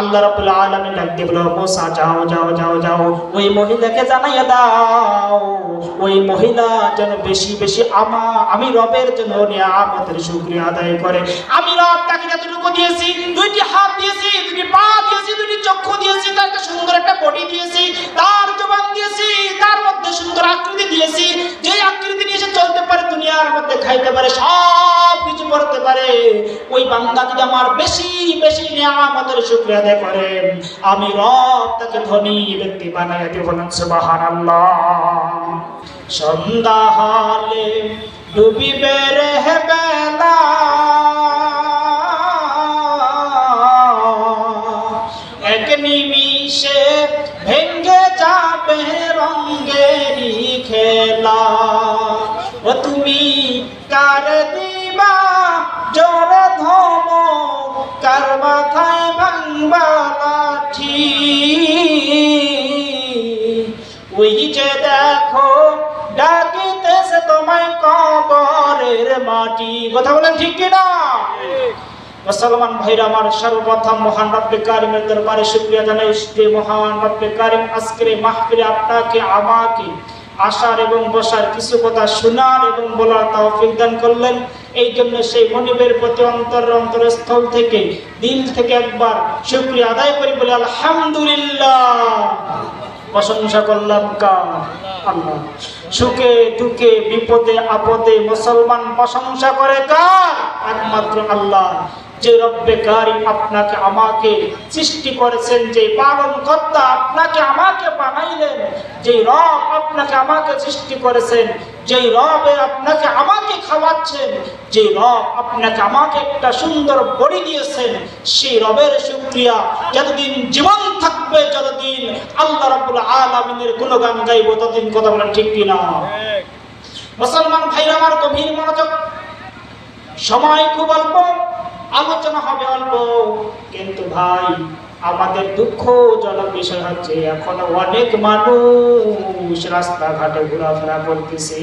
আল্লাহ রাব্বুল আলামিন ডাক দিয়ে বলল মুসা, যাও যাও যাও যাও। ওই মহিলাকে জানাইয়া দাও। ওই মহিলা যেন বেশি বেশি আমা, আমি রবের জন্য নিয়ামতের শুকরিয়া আদায় করে। আমি রব তাকে যতটুকু দিয়েছি, দুইটি হাত দিয়েছি, দুইটি পা দিয়েছি, দুইটি চক্ষু দিয়েছি তাকে সুন্দর একটা বডি দিয়েছি, তার জবান দিয়েছি, তার মধ্যে সুন্দর করতে পারে, ওই বান্দা যদি আমার বেশি বেশি নিয়ামতের শুক্রিয়া আদায় করে, আমি রব তাকে ধনী ব্যক্তি বানাই দেব না, সুবহানাল্লাহ। সন্ধ্যা হলে ডুবিবে রে বেলা। কবরের মাটি। কথা বলেন ঠিক কিনা? মুসলমান ভাইরা, আমার সর্বপ্রথম মহান রব্বে কারিমের দরবারে শুকরিয়া জানাই যে মহান রব্বে কারিম আজকের মাহফিলে আপনাকে, আমাকে আসার এবং বসার কিছু কথা শোনার এবং বলার তৌফিক দান করলেন। এই জন্য সেই মনিবের প্রতি অন্তর অন্তরস্থল থেকে, দিল থেকে একবার শুকরিয়া আদায় করি বলে আলহামদুলিল্লাহ। প্রশংসা করলাম কার? আল্লাহ। সুখে দুঃখে, বিপদে, আপদে মুসলমান প্রশংসা করে কার? একমাত্র আল্লাহ। যে রব্বে কারিম আপনাকে, আমাকে সৃষ্টি করেছেন, যে পালন কর্তা আপনাকে, আমাকে বানাইলেন, যে রব আপনাকে, আমাকে সৃষ্টি করেছেন যেই রবে আপনাকে, আমাকে খাওয়াচ্ছেন, যে রব আপনাকে, আমাকে একটা সুন্দর বড়ি দিয়েছেন, সেই রবের শুক্রিয়া যতদিন জীবন থাকবে যতদিন আল্লাহ গাইব ততদিন কথা বলেন ঠিক কিনা? মুসলমান আমার গভীর মনোযোগ, সময় খুব অল্প, আলোচনা হবে অল্প, কিন্তু ভাই, আমাদের দুঃখজনক বিষয় হচ্ছে এখনও অনেক মানুষ রাস্তাঘাটে ঘোরাফেরা করতেছে।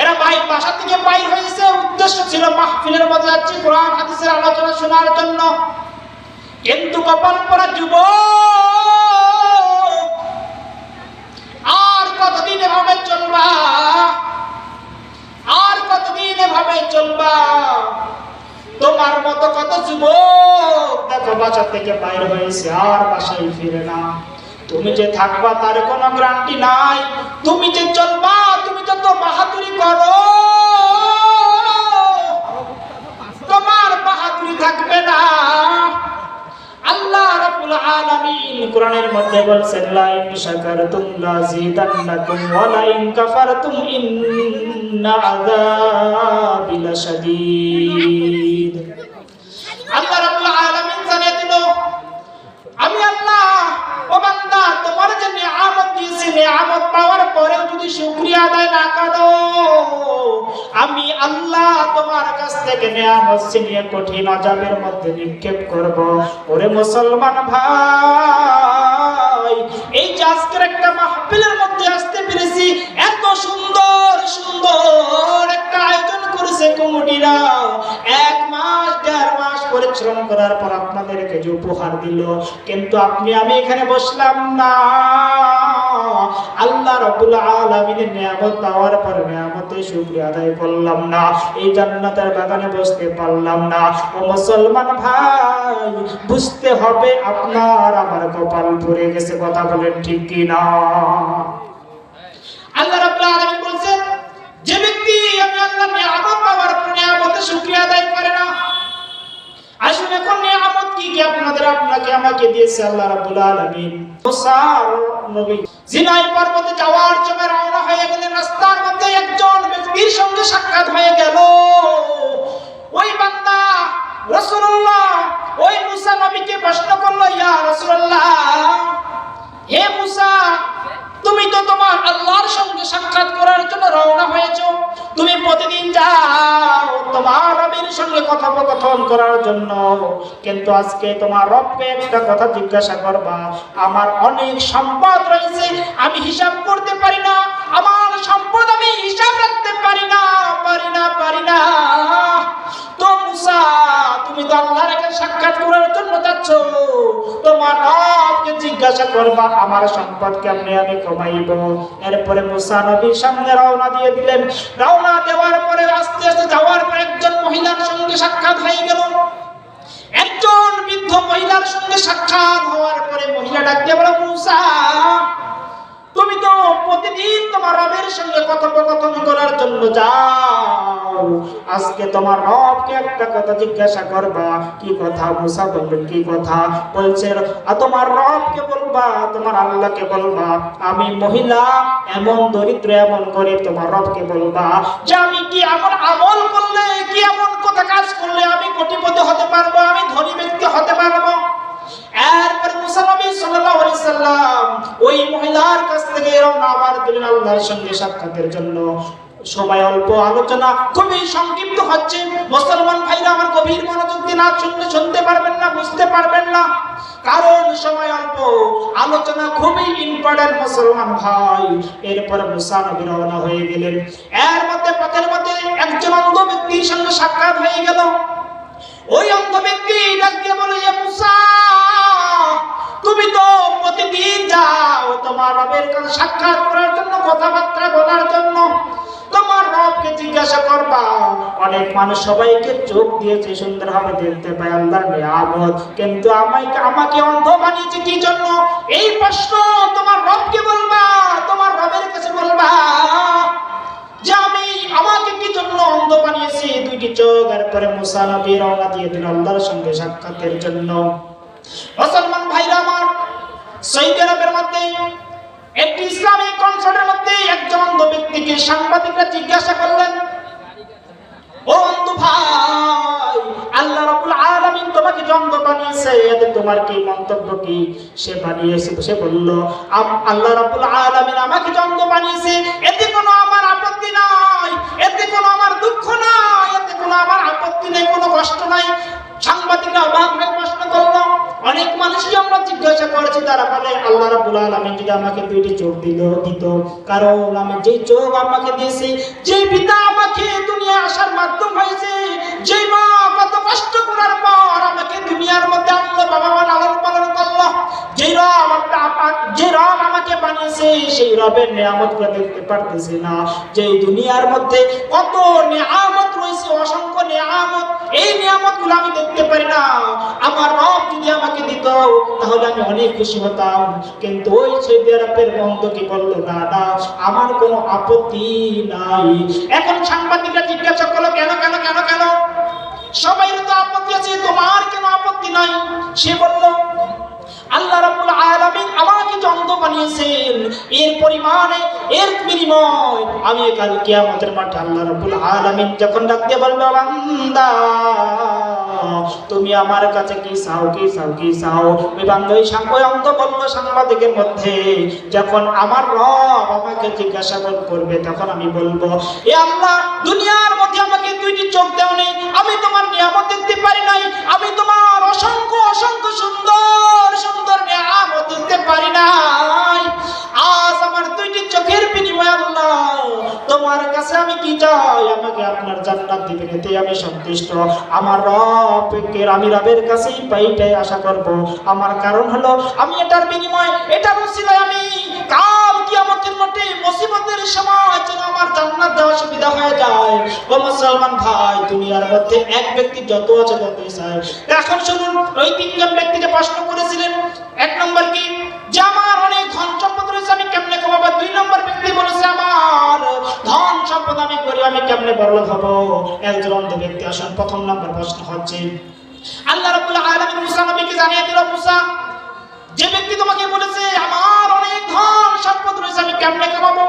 এরা ভাই বাসা থেকে বাইর হয়েছে, উদ্দেশ্য ছিল মাহফিলের মধ্যে যাচ্ছে, কোরআন, হাদিসের আলোচনা শোনার জন্য। কিন্তু কপাল পরা যুব আর কতদিন এভাবে চলবা? আর কতদিন এভাবে চলবা? তোমার মতো কত যুবক? দেখো বাসা থেকে বাইর হয়েছে, আর বাসায় ফিরে না। তুমি যে থাকবা, তার কোনো গ্যারান্টি নাই। তুমি যে চলবা, তুমি যত বাহাদুরি করো রাব্বুল আলামিন কোরআনের মধ্যে বলছেন লা জানিয়ে আমি আল্লাহ তোমার যে নিয়ামত দিয়েছি নিয়ামত পাওয়ার পরেও যদি শুকরিয়া আদায় না করো, আমি আল্লাহ তোমার কাছ থেকে নিয়ামত ছিনিয়ে কঠিন আজাবের মধ্যে নিক্ষেপ করব। ওরে মুসলমান ভাই, এই যে আজকের একটা মাহফিলের মধ্যে আসতে পেরেছি, এত সুন্দর সুন্দর একটা আয়োজন করেছে কমিটিরা। এক মাস, দেড় মাস পরিশ্রম করার পর আপনাদেরকে যে উপহার দিল, কিন্তু আপনি, আমি এখানে বসলাম না। আল্লাহ রাব্বুল আলামিনের নিয়ামত পাওয়ার পর নিয়ামতের শুকরিয়া আদায় করলাম না। এই জান্নাতের বাগানে বসতে পারলাম না। ও মুসলমান ভাই, বুঝতে হবে আপনার আমার কপাল ভরে গেছে, কথা বলেন ঠিক কি না আল্লাহ রাব্বুল আলামিন বলছেন, যে ব্যক্তি আমি আল্লাহ নিয়ামত পাওয়ার পর নিয়ামতের শুকরিয়া আদায় করে না, আসলে কোন নিয়ামত কি কি আপনাদের আপনাকে আমাকে দিয়েছে আল্লাহ রাব্বুল আলামিন? নবী জিনাই পর্বতে যাওয়ার জন্য রওনা হয়ে গেলেন। রাস্তার মধ্যে একজন ব্যক্তির সঙ্গে সাক্ষাৎ হয়ে গেল। ওই বান্দা রাসূলুল্লাহ, ওই মুসা নবীকে প্রশ্ন করল, ইয়া রাসূলুল্লাহ হে মুসা তুমি তো তোমার আল্লাহর সঙ্গে সাক্ষাৎ করার জন্য রওনা হয়েছো। তুমি প্রতিদিন যাও তোমার রবের সঙ্গে কথোপকথন করার জন্য। কিন্তু আজকে তোমার রবকে একটা কথা জিজ্ঞাসা করবা, আমার অনেক সম্পদ রয়েছে, আমি হিসাব করতে পারি না, আমার সম্পদ আমি হিসাব রাখতে পারি না পারি না পারি না। সাক্ষাৎ এরপরে মুসা নবীর সামনে রওনা দিয়ে দিলেন। রওনা দেওয়ার পরে আস্তে আস্তে যাওয়ার পর একজন মহিলার সঙ্গে সাক্ষাৎ হয়ে গেল। একজন বৃদ্ধ মহিলার সঙ্গে সাক্ষাৎ হওয়ার পরে মহিলা ডাকতে বলো, মুসা তো প্রতিদিন তোমার রবের সঙ্গে কথোপকথন করার জন্য যাও। আজকে তোমার রবকে একটা কথা জিজ্ঞাসা করবা কি কথা? মুসা বলবেন কি কথা? বলছে "আ, তোমার রবকে বলবা তোমার আল্লাহকে বলবা আমি মহিলা এমন দরিদ্র এমন গরিব তোমার রবকে বলবা যে আমি কি এমন আমল করলে কি এমন কথা কাজ করলে আমি কোটিপতি হতে পারব আমি ধনী ব্যক্তি হতে পারব? সাক্ষাতের জন্য সময় অল্প আলোচনা খুবই সংক্ষিপ্ত হচ্ছে। মুসলমান ভাইরা আমার গভীর মনোযোগ শুনতে পারবেন না, বুঝতে পারবেন না। কারণ সময় অল্প, আলোচনা খুবই ইম্পর্টেন্ট মুসলমান ভাই। এরপর মুসা নবী রওনা হয়ে গেলেন। এর মধ্যে পথের মধ্যে একজন অন্ধ ব্যক্তির সঙ্গে সাক্ষাৎ হয়ে গেল। ওই অন্ধ ব্যক্তি ডাক বলে, "এ মুসা, তুমি তো প্রতিদিন যাও তোমার রবের কাছে সাক্ষাৎ করার জন্য, কথাবার্তা বলার জন্য। তোমার রবকে জিজ্ঞাসা করবা। অনেক মানুষ সবাইকে চোখ দিয়েছে, সুন্দরভাবে দেখতে পায়, আল্লাহর নিয়ামত। কিন্তু আমাকে আমাকে অন্ধ বানিয়েছে কি জন্য? এই প্রশ্ন তোমার রবকে বলবা, তোমার রবের কাছে বলবা। অন্ধ বানিয়েছি, দুইটি চোখ এরপরে মুসা রওনা দিয়ে দিল আল্লাহর সঙ্গে সাক্ষাতের জন্য। মুসলমান ভাইরা আমার সৌদি আরবের মধ্যে, একটি ইসলামিক কনসার্টের মধ্যে একজন অন্ধ ব্যক্তিকে সাংবাদিকরা জিজ্ঞাসা করলেন, ও ভাই, আল্লাহ আলামিন তোমাকে অন্ধ বানিয়েছে, এতে তোমার কি মন্তব্য কি? সে বানিয়েছে, সে বলল আল্লাহ রাব্বুল আলামিন আমাকে অন্ধ বানিয়েছে, এতে কোনো আমার আপত্তি নাই। এতে কোনো আমার দুঃখ নাই, এতে কোনো আমার আপত্তি নেই, কোনো কষ্ট নাই। সাংবাদিকরা অবাক হয়ে প্রশ্ন করল, অনেক মানুষকে আমরা জিজ্ঞাসা করেছি, তারা বলে, আল্লাহ রাব্বুল আলামিন যদি আমাকে দুইটি চোখ দিল, দিত। কারণ আমি যে চোখ আমাকে দিয়েছে যে পিতা আমাকে দুনিয়া আসার মাধ্যম হয়েছে যে মা কত কষ্ট করার পর আমাকে দুনিয়ার মধ্যে আনলো বাবা মা লালন পালন করল যে রব যে রব আমাকে সেই রবের নিয়ামতগুলো দেখতে পারতেছি না। যে দুনিয়ার মধ্যে কত নিয়ামত রয়েছে, অসংখ্য নিয়ামত, এই নিয়ামতগুলো আমি দেখতে পারি না। আমার রব যদি আমাকে দিত, তাহলে আমি অনেক খুশি হতাম। কিন্তু ওই সৌদি আরবের বন্ধ কি বলল? দাদা, আমার কোনো আপত্তি নাই। এখন সাংবাদিকরা বানিয়েছেন এর পরিমাণে, এর বিনিময় আমি কাল কিয়ামতের মাঠে আল্লাহ রাব্বুল আলামিন যখন ডাক দিয়ে বলবে, বান্দা, তুমি আমার কাছে কি চাও কি চাও কি চাও? ওই অন্ধ বলল সাংবাদিকের মধ্যে যখন আমার রব আমাকে জিজ্ঞাসা করবে, তখন আমি বলব, এ আল্লাহ, দুনিয়ার মধ্যে আমাকে দুইটি চোখ দেও নেই আমি তোমার নিয়ামত দেখতে পারি নাই। আমি তোমার অসংখ্য অসংখ্য সুন্দর সুন্দর নিয়ামত দেখতে পারি নাই। আজ আমার দুইটি চোখের বিনিময় আল্লাহ, তোমার কাছে আমি কি চাই? আমাকে আপনার জান্নাত দিবেন এতে আমি সন্তুষ্ট। আমার রবকে আমি রবের কাছেই পাইটাই আশা করব। আমার কারণ হলো আমি এটার বিনিময় এটা বলছিলাম আমি কাল কিয়ামতের মুসিবতের সময় যেন আমার জান্নাত দেওয়া সুবিধা হয়ে যায়। ও মুসলমান ভাই, দুনিয়ার মধ্যে এক ব্যক্তি যত আছে ততই চায়। এখন শুনুন, ওই তিনজন ব্যক্তিকে প্রশ্ন করেছিলেন, এক নম্বর কি? যে আমার অনেক ধন সম্পদ রয়েছে, আমি কেমনে কমাবো? দুই নম্বর ব্যক্তি বলেছে, আমার ধন সম্পদ আমি করি আমি কেমনে বড়লোক হব? একজন অন্ধ ব্যক্তি আসেন, প্রথম নম্বর প্রশ্ন হচ্ছে, আল্লাহ রাব্বুল আলামিন মুসা নবীকে জানিয়ে দিল, মুসা কেমনে কামাবো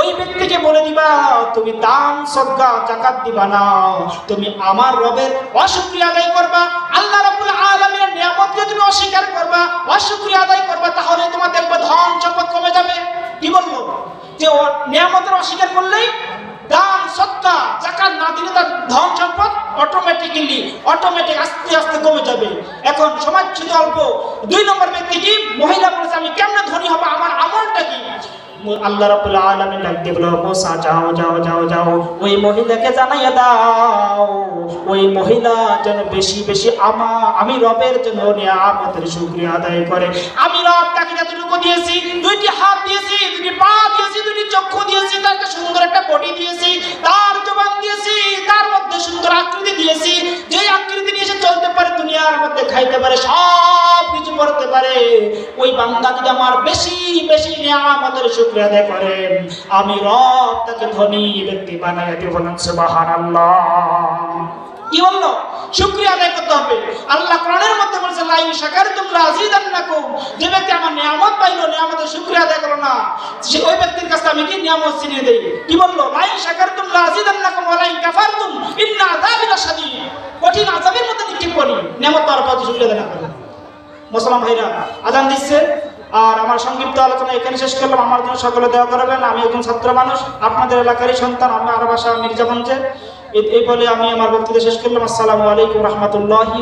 ওই ব্যক্তিকে বলে দিবা, তুমি দান সদ্গা জাকাত দিবা না। তুমি আমার রবের অসুক্রিয়া আদায় করবা। আল্লাহ রাব্বুল আলামিনের নিয়ামতকে তুমি অস্বীকার করবা অসুক্রিয়া আদায় করবা, তাহলে তোমার দেখবে ধন সম্পদ কমে যাবে। কি বলব? যে নিয়ামতের অস্বীকার করলেই সত্তা, জাকাত না দিলে তার ধন সম্পদ অটোমেটিক্যালি অটোমেটিক আস্তে আস্তে কমে যাবে। এখন সমাজ ছিল অল্প, দুই নম্বর ব্যক্তি কি? মহিলা বলেছে, আমি কেমনে ধনী হব? আমার আমলটা কি? আল্লাহ রাব্বুল আলামিন ডাক দিয়ে বলল মুসা, যাও যাও যাও যাও। ওই মহিলাকে জানাইয়া দাও। ওই মহিলা যেন বেশি বেশি আমা আমি রবের জন্য নিয়ামতের শুকরিয়া আদায় করে। আমি রব তাকে যতটুকু দিয়েছি, দুইটি হাত দিয়েছি, দুইটি পা দিয়েছি, দুইটি চক্ষু দিয়েছি তাকে সুন্দর একটা বডি দিয়েছি, তার জবান দিয়েছি, তার মধ্যে সুন্দর আকৃতি দিয়েছি। যে আকৃতি নিয়ে সে চলতে পারে, দুনিয়ার মধ্যে খাইতে পারে সব কিছু করতে পারে। ওই বান্দা যদি আমার বেশি বেশি নিয়ামতের শুকরিয়া আদায় করেন আমি রব তাকে ধনী ব্যক্তি বানাই দিয়ে বলেন সুবহানাল্লাহ। কি বলল? শুকরিয়া আদায় করতে হবে। আল্লাহ কোরআনের মধ্যে বলেছে লাইন শাকার তোমরা আজিদান্নাকুম যে ব্যক্তি আমার নিয়ামত পাইলো, নিয়ামতের শুকরিয়া আদায় করো না, সে ওই ব্যক্তির কাছে আমি কি নিয়ামত ছিনিয়ে দেই? কি বলল? লাইন শাকার তোমরা আজিদান্নাকুম ওয়া লাইন কাফারতুম ইন্না আযাবি লাশাদীদ কঠিন আযাবের মধ্যে নিক্ষেপ করি নিয়ামত পাওয়ার পর শুকরিয়া আদায় না করে মুসলমান ভাইরা আজান দিচ্ছে? আর আমার সংক্ষিপ্ত আলোচনা এখানে শেষ করলাম। আমার জন্য সকলে দেওয়া করবেন। আমি একজন ছাত্র মানুষ। আপনাদের এলাকারই সন্তান। আমি আরও বাসা মির্জাগঞ্জে। এই এই বলে আমি আমার বক্তৃতা শেষ করলাম। আসসালামু আলাইকুম রহমতুল্লাহি